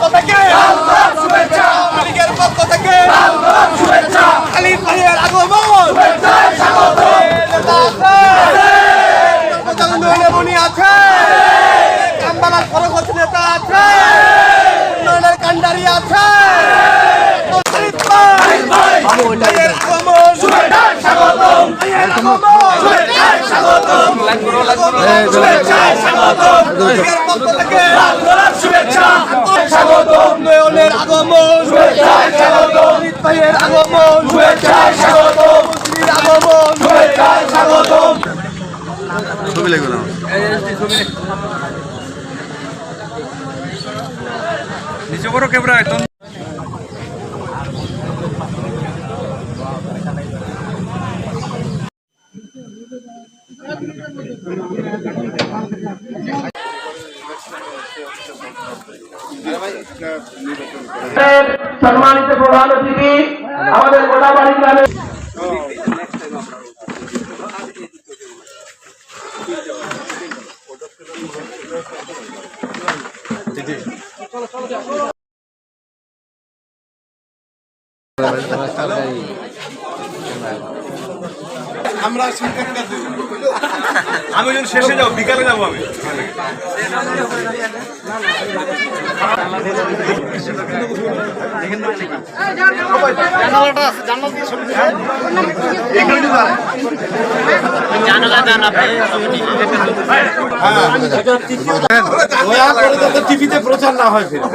পক্ষ থেকে লীগের পক্ষ থেকে খালি ভাইয়ের আগমন মনি আছে কামবালার খরগোশ নেতা আছে উন্নয়নের কান্ডারি আছে ভাইয়ের আগমন ভাইয়ের আগমন শুভেচ্ছা উন্নয়নের আগমন ভাইয়ের আগমন মুসলির আগমন। শুভেচ্ছায় স্বাগত। নিচে করো ক্যামেরা একদম। সম্মানিত প্রধান অতিথি আমাদের মোটাবাড়ি গ্রামের আমরা আমি যখন শেষে যাব বিকালে যাব আমি। টিভিতে প্রচার না হয় ফিরে